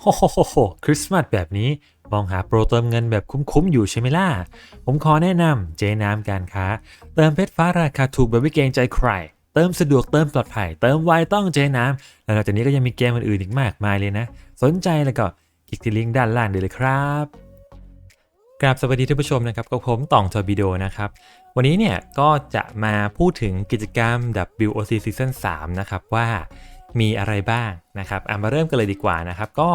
โฮโฮโฮโฮคริสต์มาสแบบนี้มองหาโปรเติมเงินแบบคุ้มๆอยู่ใช่ไหมล่ะ ผมขอแนะนำเจน้ำการค้า เติมเพชรฟ้าราคาถูกแบบไม่เกรงใจใคร เติมสะดวกเติมปลอดภัย เติมไวต้องเจน้ำแล้วนอกจากนี้ก็ยังมีเกมอื่นๆอีกมากมายเลยนะ สนใจแล้วก็คลิกที่ลิงก์ด้านล่างได้เลยครับกราบสวัสดีท่านผู้ชมนะครับกับผมต่องทอร์บิโดนะครับ วันนี้เนี่ยก็จะมาพูดถึงกิจกรรม WOC Season 3 นะครับว่า มีอะไรบ้างนะครับอะมาเริ่มกันเลยดีกว่านะครับ ก็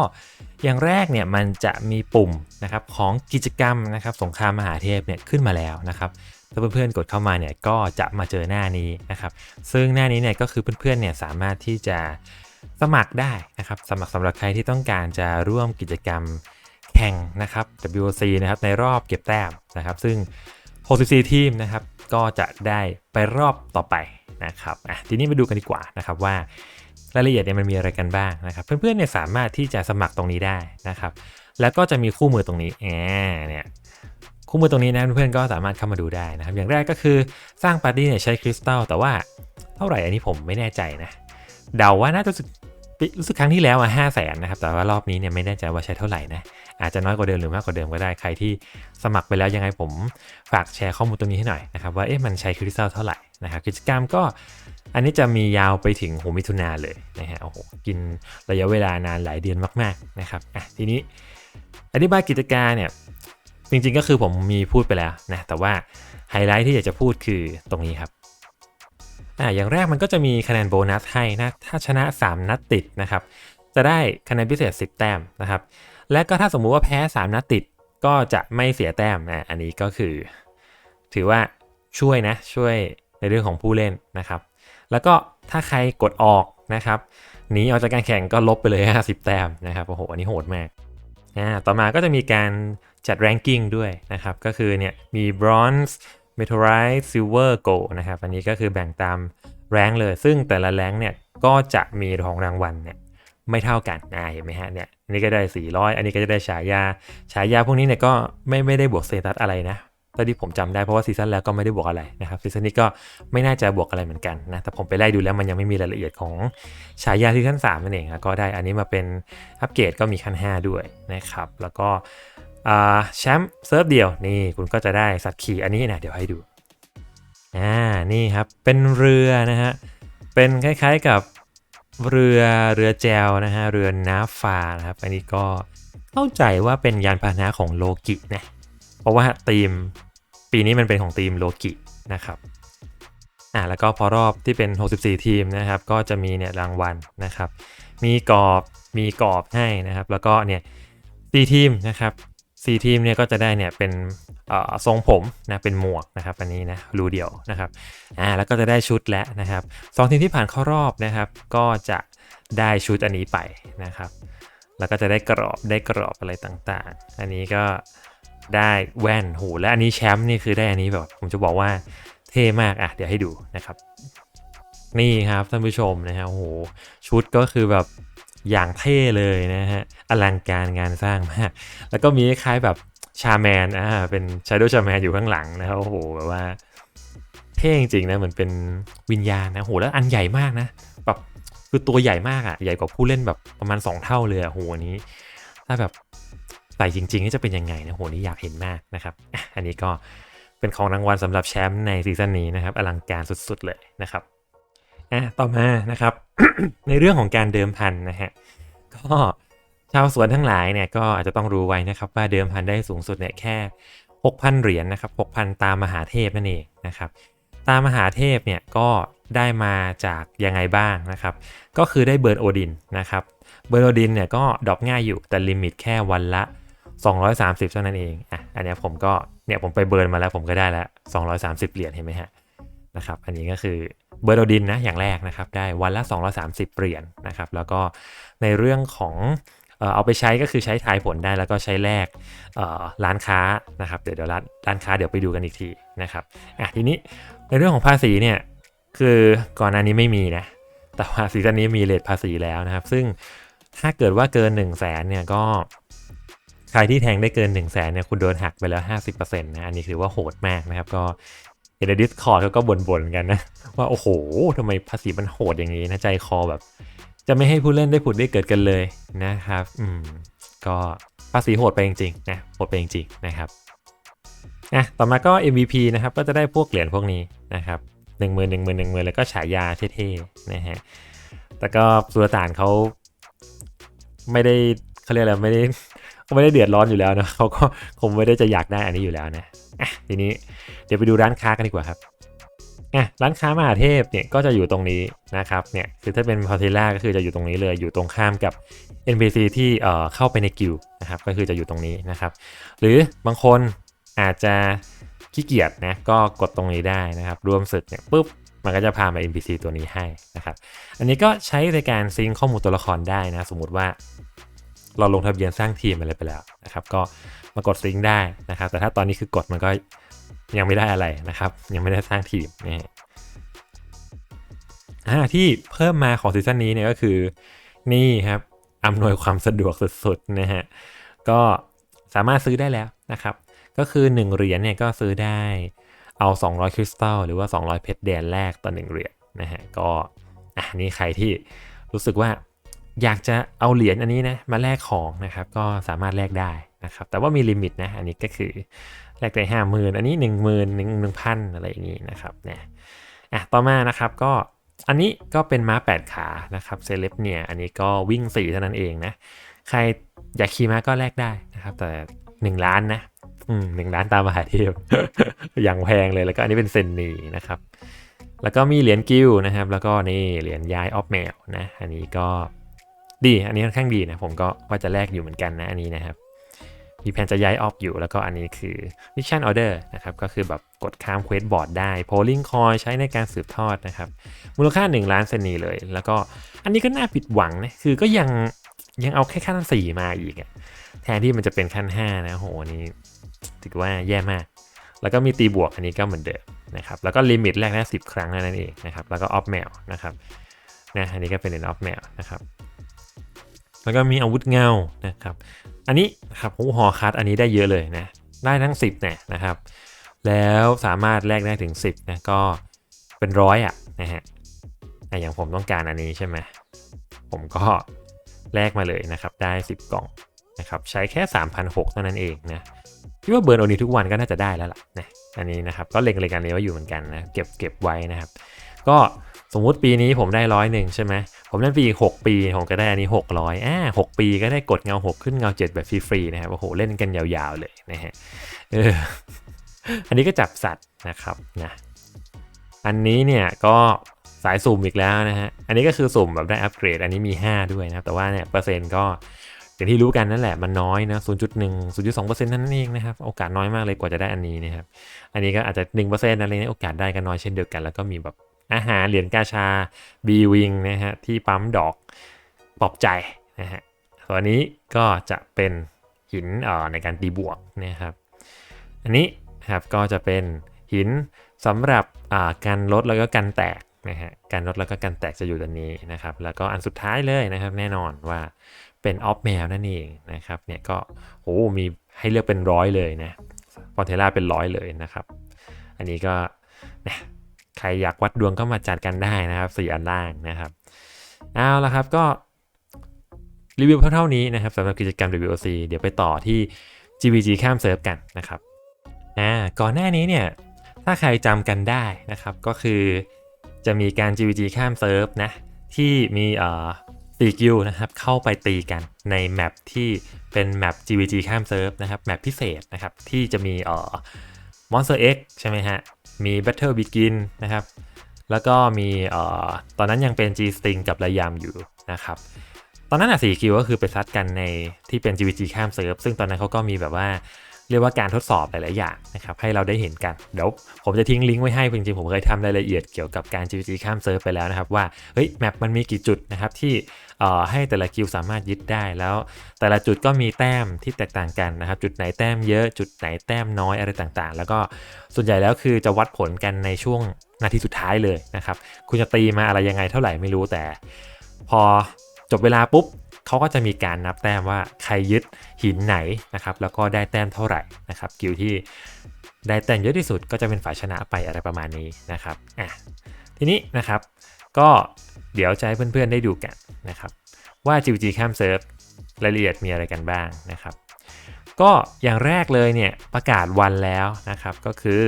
อย่างแรกเนี่ยมันจะมีปุ่มนะครับของกิจกรรมนะครับสงครามมหาเทพเนี่ยขึ้นมาแล้วนะครับถ้าเพื่อนๆกดเข้ามาเนี่ยก็จะมาเจอหน้านี้นะครับ ซึ่งหน้านี้เนี่ยก็คือเพื่อนๆเนี่ยสามารถที่จะสมัครได้นะครับสมัครสำหรับใครที่ต้องการจะร่วมกิจกรรมแข่งนะครับ WOC นะครับในรอบเก็บแต้มนะครับ ซึ่ง 64 ทีมนะครับก็จะได้ไปรอบต่อไปนะครับอะทีนี้มาดูกันดีกว่านะครับว่า รายละเอียดเนี่ยมันมีอะไรกันบ้างนะครับ เพื่อนๆเนี่ยสามารถที่จะสมัครตรงนี้ได้นะครับ แล้วก็จะมีคู่มือตรงนี้แอบเนี่ยคู่มือตรงนี้นะเพื่อนๆก็สามารถเข้ามาดูได้นะครับ อย่างแรกก็คือสร้างปาร์ตี้เนี่ยใช้คริสตัลแต่ว่าเท่าไหร่อันนี้ผมไม่แน่ใจนะเดาว่าน่าจะรู้สึกรู้สึกครั้งที่แล้วอะห้าแสนนะครับ แต่ว่ารอบนี้เนี่ยไม่แน่ใจว่าใช้เท่าไหร่นะ อาจจะน้อยกว่าเดิมหรือมากกว่าเดิมก็ได้ ใครที่สมัครไปแล้วยังไงผมฝากแชร์ข้อมูลตรงนี้ให้หน่อยนะครับว่าเอ๊ะมันใช้คริสตัลเท่าไหร่นะครับ กิจกรรมก็ อันนี้จะมียาวไปถึงหัวมิถุนาเลยนะฮะโอ้โหกินระยะเวลานานหลายเดือนมากๆนะครับอะทีนี้อธิบายกิจการเนี่ยจริงๆก็คือผมมีพูดไปแล้วนะแต่ว่าไฮไลท์ที่อยากจะพูดคือตรงนี้ครับอ่าอย่างแรกมันก็จะมีคะแนนโบนัสให้นะถ้าชนะ 3 นัดติดนะครับจะได้คะแนนพิเศษ 10 แต้มนะครับและก็ถ้าสมมุติว่าแพ้ 3 นัดติดก็จะไม่เสียแต้มนะอันนี้ก็คือ ถือว่าช่วยนะช่วยในเรื่องของผู้เล่นนะครับ แล้วก็ถ้าใครกดออกนะครับหนีออกจากการแข่งก็ลบไปเลย 50 แต้มนะครับโอ้โหอันนี้โหดมากอ่าต่อมาก็จะมีการจัดแรงกิ้งด้วยนะครับ ก็คือเนี่ยมี bronze meteorite silver gold นะครับอันนี้ก็คือแบ่งตามแรงเลย ซึ่งแต่ละแรงเนี่ยก็จะมีของรางวัลเนี่ยไม่เท่ากันนะเห็นไหมฮะเนี่ยอันนี้ก็ได้ 400 อันนี้ก็จะได้ฉายา ฉายาพวกนี้เนี่ยก็ไม่ไม่ได้บวกเซตัสอะไรนะ ตอนที่ผมจำได้เพราะว่าซีซั่นแล้วก็ไม่ได้บวกอะไรนะครับซีซั่นนี้ก็ไม่น่าจะบวกอะไรเหมือนกันนะแต่ผมไปไล่ดูแล้วมันยังไม่มีรายละเอียดของฉายาซีซั่น3นั่นเองก็ได้อันนี้มาเป็นอัปเกรดก็มีขั้น 5 ด้วยนะครับแล้วก็แชมป์เซิร์ฟเดียวนี่คุณก็จะได้สัตว์ขี่อันนี้นะเดี๋ยวให้ดูอ่านี่ครับเป็นเรือนะฮะเป็นคล้ายๆกับเรือเรือแจวนะฮะเรือน้าฟ้านะครับอันนี้ก็เข้าใจว่าเป็นยานพาหนะของโลกินะเพราะว่าธีม ปีนี้มันเป็นของธีมโลกินะครับอ่าแล้วก็พอรอบที่เป็น 64 ทีมนะครับ ก็จะมีเนี่ยรางวัลนะครับ มีกรอบมีกรอบให้นะครับ แล้วก็เนี่ยซีทีมนะครับซีทีมเนี่ยก็จะได้เนี่ยเป็นทรงผมนะเป็นหมวกนะครับอันนี้นะรูเดียวนะครับอ่าแล้วก็จะได้ชุดแล้วนะครับสองทีมที่ผ่านเข้ารอบนะครับ ก็จะได้ชุดอันนี้ไปนะครับ แล้วก็จะได้กรอบได้กรอบอะไรต่างๆ อันนี้ก็ ได้แว่นโหและอันนี้แชมป์นี่คือได้อันนี้แบบผมจะบอกว่าเท่มากอะเดี๋ยวให้ดูนะครับ นี่ครับท่านผู้ชมนะฮะโอ้โหชุดก็คือแบบอย่างเท่เลยนะฮะอลังการงานสร้างมาก แล้วก็มีคล้ายแบบชาแมนอ่าเป็นชาโดชาแมนอยู่ข้างหลังนะครับโอ้โหแบบว่าเท่จริงๆนะเหมือนเป็นวิญญาณนะโหแล้วอันใหญ่มากนะแบบคือตัวใหญ่มากอะ่ะใหญ่กว่าผู้เล่นแบบประมาณ 2 เท่าเลยอะโหอันี้ ถ้าแบบ ใส่จริงๆนี่จะเป็นยังไงนะโหนี้อยากเห็นมากนะครับ อันนี้ก็เป็นของรางวัลสำหรับแชมป์ในซีซั่นนี้นะครับอลังการสุดๆเลยนะครับอะต่อมานะครับ ในเรื่องของการเดิมพันนะฮะก็ชาวสวนทั้งหลายเนี่ยก็อาจจะต้องรู้ไว้นะครับว่าเดิมพันได้สูงสุดเนี่ยแค่ 6,000 เหรียญนนะครับ 6,000 ตามมหาเทพนั่นเองนะครับ ตามมหาเทพเนี่ยก็ได้มาจากยังไงบ้างนะครับ ก็คือได้เบิร์นโอดินนะครับ เบิร์โอดินเนี่ยก็ดรอปง่ายอยู่แต่ลิมิตแค่วันละ 230 เท่านั้นเองอะอันนี้ผมก็เนี่ยผมไปเบิร์นมาแล้วผมก็ได้แล้ว230 เหรียญเห็นไหมฮะนะครับอันนี้ก็คือเบอร์โดดินนะอย่างแรกนะครับได้วันละ 230 เหรียญนนะครับแล้วก็ในเรื่องของเอาไปใช้ก็คือใช้ทายผลได้แล้วก็ใช้แลกร้านค้านะครับเดี๋ยวเดี๋ยวร้านร้านค้าเดี๋ยวไปดูกันอีกทีนะครับอะทีนี้ในเรื่องของภาษีเนี่ยคือก่อนหน้านี้ไม่มีนะแต่ว่าซีซั่นนี้มีเลทภาษีแล้วนะครับ ซึ่งถ้าเกิดว่าเกิน 1 0 0 0 0แสนเนี่ยก็ รที่แทงได้เกิน1 0 0 0 0แสนเนี่ยคุณโดนหักไปแล้ว 50%นะอันนี้ถือว่าโหดมากนะครับก็เห็นในดิสคอร์ดเขาก็บ่นๆกันนะ ว่าโอ้โหทำไมภาษีมันโหดอย่างนี้นะใจคอแบบ จะไม่ให้ผู้เล่นได้ผุดได้เกิดกันเลยนะครับ อืม ก็ภาษีโหดไปจริงๆนะโหดไปจริงๆนะครับอะต่อมาก็ MVP นะครับ ก็จะได้พวกเหรียญพวกนี้นะครับหนึ่งหมื่นหนึ่งหมื่นหนึ่งหมื่นแล้วก็ฉายาเท่ๆนะฮะแต่ก็สุลต่านเขาไม่ได้เขาเรียกอะไรไม่ได้ เขาไม่ได้เดือดร้อนอยู่แล้วนะเขาก็คงไม่ได้จะอยากได้อันนี้อยู่แล้วนะอะทีนี้เดี๋ยวไปดูร้านค้ากันดีกว่าครับอะร้านค้ามหาเทพเนี่ยก็จะอยู่ตรงนี้นะครับเนี่ยคือถ้าเป็นพอเทล่าก็คือจะอยู่ตรงนี้เลยอยู่ตรงข้ามกับ NPC ที่เอ่อเข้าไปในกิลนะครับก็คือจะอยู่ตรงนี้นะครับ หรือบางคนอาจจะขี้เกียจนะก็กดตรงนี้ได้นะครับรวมศึกเนี่ยปุ๊บมันก็จะพามา NPC ตัวนี้ให้นะครับ อันนี้ก็ใช้ในการซิงข้อมูลตัวละครได้นะ สมมุติว่า เราลงทะเบียนสร้างทีมอะไรไปแล้วนะครับ ก็มากดซิงค์ได้นะครับ แต่ถ้าตอนนี้คือกดมันก็ยังไม่ได้อะไรนะครับ ยังไม่ได้สร้างทีมนี่อ่าที่เพิ่มมาของซีซั่นนี้เนี่ยก็คือนี่ครับอำนวยความสะดวกสุดๆนะฮะก็สามารถซื้อได้แล้วนะครับ ก็คือ 1 เหรียญเนี่ยก็ซื้อได้เอา 200 คริสตัลหรือว่า 200 เพชรแดนแรกต่อ 1 เหรียญนะฮะก็อะนี่ใครที่รู้สึกว่า อยากจะเอาเหรียญอันนี้นะมาแลกของนะครับก็สามารถแลกได้นะครับแต่ว่ามีลิมิตนะอันนี้ก็คือแลกได้ห้าหมื่นอันนี้หนึ่งหมื่นหนึ่งหนึ่งพันอะไรอย่างนี้นะครับเนี่ยอะต่อมานะครับก็อันนี้ก็เป็นม้า 8 ขานะครับเซเลบเนี่ยอันนี้ก็วิ่ง4เท่านั้นเองนะใครอยากขี่ม้าก็แลกได้นะครับ แต่ 1 ล้านนะอืมหนึ่งล้านตามมหาเทพอย่างแพงเลยแล้วก็อันนี้เป็นเซนนีนะครับ แล้วก็มีเหรียญกิลนะครับ แล้วก็นี่เหรียญยายออฟแมวนะอันนี้ก็ ดี อันนี้ค่อนข้างดีนะผมก็ว่าจะแลกอยู่เหมือนกันนะอันนี้นะครับ มีแผนจะย้ายออฟอยู่แล้วก็อันนี้คือมิชชั่นออเดอร์นะครับ ก็คือแบบกดข้ามเควสบอร์ดได้โพลิงคอยใช้ในการสืบทอดนะครับ มูลค่า 1 ล้านเซนนีเลย แล้วก็อันนี้ก็น่าผิดหวังนะ คือก็ยังยังเอาแค่ขั้น 4 มาอีกอะแทนที่มันจะเป็นขั้น 5 นะโหอันนี้ถือว่าแย่มาก แล้วก็มีตีบวกอันนี้ก็เหมือนเดิมนะครับแล้วก็ลิมิตแรกได้สิครั้งนั่นเองนะครับแล้วก็ออฟแมวนะครับนะอันนี้ก็เป็นเลนออฟแมวนะครับ แล้วก็มีอาวุธเงานะครับ อันนี้นะครับโอ้หอคัดอันนี้ได้เยอะเลยนะ ได้ทั้ง 10เนี่ยนะครับ แล้วสามารถแลกได้ถึง 10นะก็เป็นร้อยอะนะฮะอะอย่างผมต้องการอันนี้ใช่ไหมผมก็แลกมาเลยนะครับ ได้ 10 กล่องนะครับ ใช้แค่3,600เท่านั้นเองนะคิดว่าเบิร์นโอนี้ทุกวันก็น่าจะได้แล้วล่ะนะอันนี้นะครับก็เล็งๆกันนี้ไว้อยู่เหมือนกันนะเก็บเก็บไว้นะครับ ก็ มมุติปีนี้ผมได้ร้อยหนึ่งใช่ไหม ผมเล่นปีอีก6ปี ผมก็ได้อันนี้ 600อ่าหกปีก็ได้กดเงา 6 ขึ้นเงา 7 แบบฟรีๆนะครับ โอ้โห เล่นกันยาวๆเลยนะฮะเอออันนี้ก็จับสัตว์นะครับนะ อันนี้เนี่ยก็สายสุ่มอีกแล้วนะฮะ อันนี้ก็คือสุ่มแบบได้อัปเกรด อันนี้มี 5 ด้วยนะครับ แต่ว่าเนี่ยเปอร์เซ็นต์ก็อย่างที่รู้กันนั่นแหละมันน้อยนะ0.1 0.2%นั่นเองนะครับ โอกาสน้อยมากเลยกว่าจะได้อันนี้นะครับ อันนี้ก็อาจจะ1%อะไรเนี่ยโอกาสได้ก็น้อยเช่นเดียวกัน แล้วก็มีแบบ อาหารเหรียญกาชา B Wing นะฮะที่ปั๊มดอกปลอบใจนะฮะส่วนี้ก็จะเป็นหินอ่อในการตีบวกนะครับ อันนี้ครับก็จะเป็นหินสำหรับการลดแล้วก็การแตกนะฮะการลดแล้วก็การแตกจะอยู่ด้านนี้นะครับ แล้วก็อันสุดท้ายเลยนะครับ แน่นอนว่าเป็นออฟแมวนั่นเองนะครับเนี่ยก็โอ้มีให้เลือกเป็นร้อยเลยนะฟอนเทล่าเป็นร้อยเลยนะครับ อันนี้ก็นะ ใครอยากวัดดวงก็มาจัดกันได้นะครับสี่อันล่างนะครับเอาละครับก็รีวิวเท่านี้นะครับสำหรับกิจกรรม WOC เดี๋ยวไปต่อที่ GVG ข้ามเซิร์ฟกันนะครับอ่าก่อนหน้านี้เนี่ยถ้าใครจำกันได้นะครับก็คือจะมีการ GVG ข้ามเซิร์ฟนะที่มีเอ่อตีกิลนะครับเข้าไปตีกันในแมปที่เป็นแมป GVG ข้ามเซิร์ฟนะครับแมปพิเศษนะครับที่จะมีเอ่อ Monster X ใช่ไหมฮะ มี Battle Begin นะครับ แล้วก็มีเอ่อตอนนั้นยังเป็น G Sting กับระยำอยู่นะครับ ตอนนั้นอะสี่คิวก็คือไปซัดกันในที่เป็น GVG ข้ามเซิร์ฟ ซึ่งตอนนั้นเขาก็มีแบบว่า เรียกว่าการทดสอบหลาย ๆ อย่างนะครับให้เราได้เห็นกัน เดี๋ยวผมจะทิ้งลิงก์ไว้ให้จริง ๆ ผมเคยทำรายละเอียดเกี่ยวกับการ GVG ข้ามเซิร์ฟไปแล้วนะครับว่าเฮ้ยแมปมันมีกี่จุดนะครับที่ให้แต่ละคิวสามารถยึดได้แล้ว แต่ละจุดก็มีแต้มที่แตกต่างกันนะครับจุดไหนแต้มเยอะจุดไหนแต้มน้อยอะไรต่าง ๆ แล้วก็ส่วนใหญ่แล้วคือจะวัดผลกันในช่วงนาทีสุดท้ายเลยนะครับคุณจะตีมาอะไรยังไงเท่าไหร่ไม่รู้แต่ พอจบเวลาปุ๊บ เขาก็จะมีการนับแต้มว่าใครยึดหินไหนนะครับแล้วก็ได้แต้มเท่าไหร่นะครับกิลที่ได้แต้มเยอะที่สุดก็จะเป็นฝ่ายชนะไปอะไรประมาณนี้นะครับอะทีนี้นะครับก็เดี๋ยวจะให้เพื่อนๆได้ดูกันนะครับว่า GVG ข้ามเซิร์ฟรายละเอียดมีอะไรกันบ้างนะครับ ก็อย่างแรกเลยเนี่ยประกาศวันแล้วนะครับก็คือ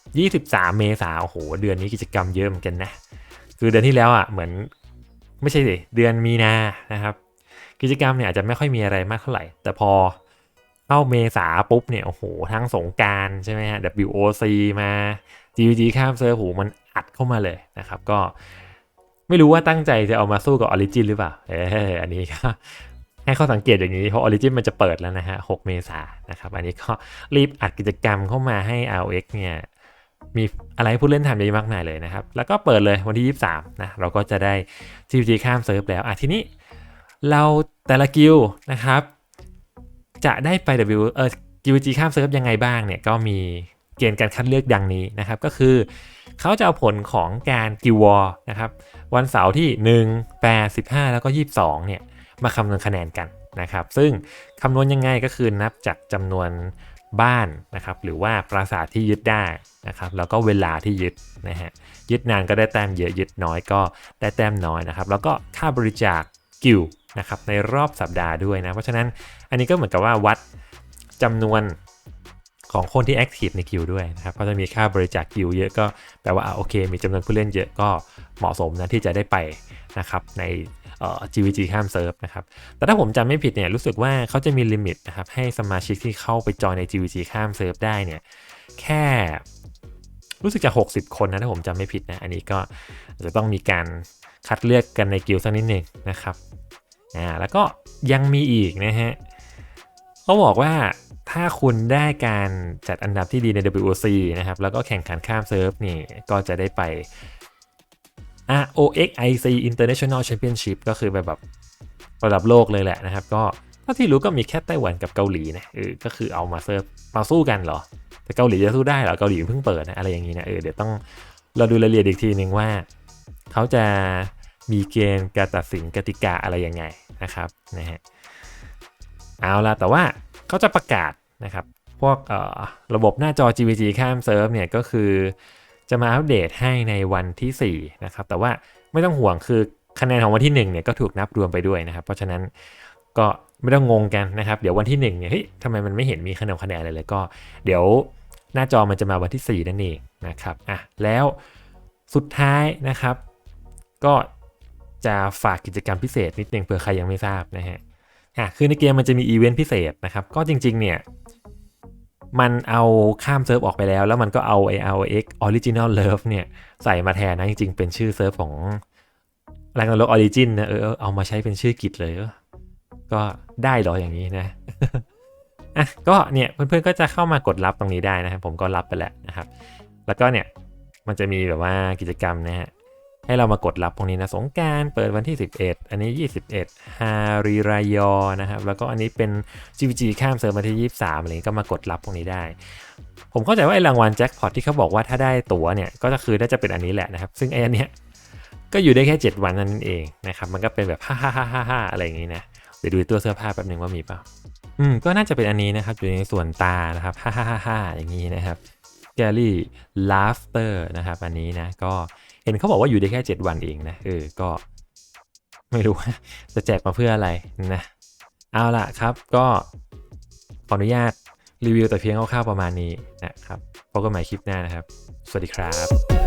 23 เมษาโอ้โห เดือนนี้กิจกรรมเยอะเหมือนกันนะ คือเดือนที่แล้วอะเหมือนไม่ใช่สิเดือนมีนานะครับ กิจกรรมเนี่ยอาจจะไม่ค่อยมีอะไรมากเท่าไหร่ แต่พอเข้าเมษาปุ๊บเนี่ยโอ้โหทั้งสงการใช่ไหมฮะ WOC มา GVG ข้ามเซิร์ฟโหมันอัดเข้ามาเลยนะครับ ก็ไม่รู้ว่าตั้งใจจะเอามาสู้กับ Origin หรือเปล่าเอออันนี้ก็ให้ข้อสังเกตอย่างนี้เพราะ Origin มันจะเปิดแล้วนะฮะ 6 เมษายนนะครับ อันนี้ก็รีบอัดกิจกรรมเข้ามาให้ ROX เนี่ยมีอะไรให้ผู้เล่นทำเยอะมากมายเลยนะครับ แล้วก็เปิดเลยวันที่ 23 นะ เราก็จะได้ GVG ข้ามเซิร์ฟแล้ว อะทีนี้ เราแต่ละกิลดนะครับ จะได้ไป W เออ GVG ข้ามเซิร์ฟยังไงบ้างเนี่ยก็มีเกณฑ์การคัดเลือกดังนี้นะครับ ก็คือเขาจะเอาผลของการกิลวอร์นะครับ วันเสาร์ที่ 1 8 15 แล้วก็ 22 เนี่ย มาคำนวณคะแนนกันนะครับ ซึ่งคำนวณยังไงก็คือนับจากจำนวนบ้านนะครับ หรือว่าปราสาทที่ยึดได้นะครับ แล้วก็เวลาที่ยึดนะฮะ ยึดนานก็ได้แต้มเยอะ ยึดน้อยก็ได้แต้มน้อยนะครับ แล้วก็ค่าบริจาคกิล นะครับในรอบสัปดาห์ด้วยนะ เพราะฉะนั้นอันนี้ก็เหมือนกับว่าวัดจำนวนของคนที่แอคทีฟในกิลด้วยนะครับเพราะจะมีค่าบริจาคกิลเยอะก็แปลว่าโอเค มีจำนวนผู้เล่นเยอะก็เหมาะสมนะที่จะได้ไปนะครับใน GVG ข้ามเซิร์ฟนะครับ แต่ถ้าผมจำไม่ผิดเนี่ยรู้สึกว่าเขาจะมีลิมิตนะครับให้สมาชิกที่เข้าไปจอยใน GVG ข้ามเซิร์ฟได้เนี่ยแค่รู้สึกจะ 60 คนนะถ้าผมจำไม่ผิดนะ อันนี้ก็จะต้องมีการคัดเลือกกันในกิลสักนิดหนึ่งนะครับ อ่าแล้วก็ยังมีอีกนะฮะเขาบอกว่าถ้าคุณได้การจัดอันดับที่ดีใน WOC นะครับ แล้วก็แข่งขันข้ามเซิร์ฟนี่ก็จะได้ไป ROXIC International Championship ก็คือแบบแบบระดับโลกเลยแหละนะครับ ก็เท่าที่รู้ก็มีแค่ไต้หวันกับเกาหลีนะเออก็คือเอามาเซิร์ฟมาสู้กันเหรอ แต่เกาหลีจะสู้ได้เหรอเกาหลีเพิ่งเปิดนะอะไรอย่างนี้นะเออเดี๋ยวต้องเราดูรายละเอียดอีกทีหนึ่งว่า เขาจะ มีเกณฑ์การตัดสินกติกาอะไรยังไงนะครับนะฮะเอาละแต่ว่าเขาจะประกาศนะครับ พวกระบบหน้าจอ GVG ข้ามเซิร์ฟเนี่ยก็คือ จะมาอัปเดตให้ในวันที่4นะครับแต่ว่าไม่ต้องห่วงคือคะแนนของวันที่1เนี่ยก็ถูกนับรวมไปด้วยนะครับ เพราะฉะนั้นก็ไม่ต้องงงกันนะครับ เดี๋ยววันที่1เนี่ยเฮ้ยทำไมมันไม่เห็นมีคะแนนคะแนนอะไรเลยก็ เดี๋ยวหน้าจอมันจะมาวันที่ 4 นั่นเองนะครับอะแล้วสุดท้ายนะครับ ก็ จะฝากกิจกรรมพิเศษนิดนึงเผื่อใครยังไม่ทราบนะฮะอะคือในเกมมันจะมีอีเวนต์พิเศษนะครับ ก็จริง ๆ เนี่ย มันเอาข้ามเซิร์ฟออกไปแล้ว แล้วมันก็เอาไอ ROX Original Love เนี่ย ใส่มาแทนนะ จริง ๆ เป็นชื่อเซิร์ฟของแรงงนโลกออริจินนะเออเอามาใช้เป็นชื่อกิจเลย ก็ได้หรออย่างนี้นะอะก็เนี่ยเพื่อนๆก็จะเข้ามากดรับตรงนี้ได้นะครับผมก็รับไปแล้วนะครับ แล้วก็เนี่ยมันจะมีแบบว่ากิจกรรมนะฮะ ให้เรามากดรับตรงนี้นะสงการเปิดวันที่ 11 อันนี้ 21 ฮารีรายอนะครับ แล้วก็อันนี้เป็น GVG ข้ามเซิร์ฟวันที่ 23อะไรก็มากดรับตรงนี้ได้ ผมเข้าใจว่าไอ้รางวัลแจ็คพอตที่เขาบอกว่าถ้าได้ตั๋วเนี่ย ก็จะคือน่าจะเป็นอันนี้แหละนะครับ ซึ่งไอ้อันเนี้ยก็อยู่ได้แค่ 7 วันนั่นเองนะครับ มันก็เป็นแบบฮ่าฮ่าฮ่าฮ่าอะไรอย่างนี้นะ เดี๋ยวดูตัวเสื้อผ้าแป๊บนึงว่ามีเปล่า อืม ก็น่าจะเป็นอันนี้นะครับ อยู่ในส่วนตานะครับฮ่าฮ่าฮ่าฮ่าอย่างนี้นะครับ แกลลี่ลาฟเตอร์นะครับ อันนี้นะ ก็ เห็นเขาบอกว่าอยู่ได้แค่ 7 วันเองนะเออก็ไม่รู้จะแจกมาเพื่ออะไรนะ เอาล่ะครับก็ขออนุญาตรีวิวแต่เพียงคร่าวๆประมาณนี้นะครับพบกันใหม่คลิปหน้านะครับ สวัสดีครับ